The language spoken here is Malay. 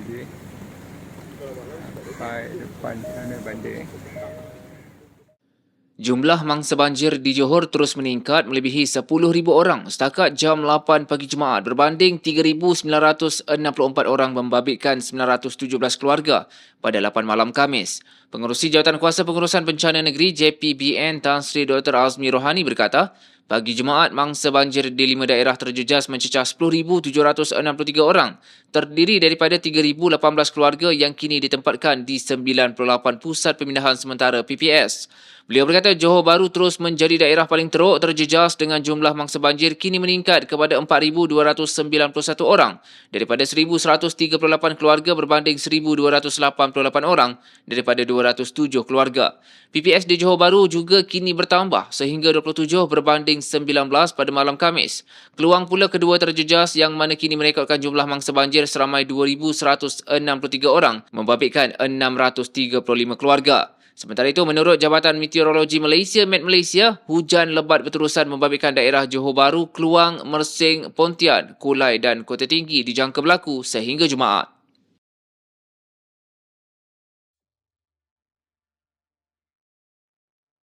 banjir. Sampai depan sana banjir. Jumlah mangsa banjir di Johor terus meningkat melebihi 10,000 orang setakat jam 8 pagi Jumaat berbanding 3,964 orang membabitkan 917 keluarga pada 8 malam Kamis. Pengerusi Jawatan Kuasa Pengurusan Bencana Negeri JPBN Tan Sri Dr. Azmi Rohani berkata, pagi Jumaat mangsa banjir di lima daerah terjejas mencecah 10,763 orang terdiri daripada 3,018 keluarga yang kini ditempatkan di 98 pusat pemindahan sementara PPS. Beliau berkata Johor Bahru terus menjadi daerah paling teruk terjejas dengan jumlah mangsa banjir kini meningkat kepada 4,291 orang daripada 1,138 keluarga berbanding 1,288 orang daripada 207 keluarga. PPS di Johor Bahru juga kini bertambah sehingga 27 berbanding 19 pada malam Kamis. Keluang pula kedua terjejas yang mana kini merekodkan jumlah mangsa banjir seramai 2,163 orang membabitkan 635 keluarga. Sementara itu, menurut Jabatan Meteorologi Malaysia, Met Malaysia, hujan lebat berterusan membabitkan daerah Johor Bahru, Keluang, Mersing, Pontian, Kulai dan Kota Tinggi dijangka berlaku sehingga Jumaat.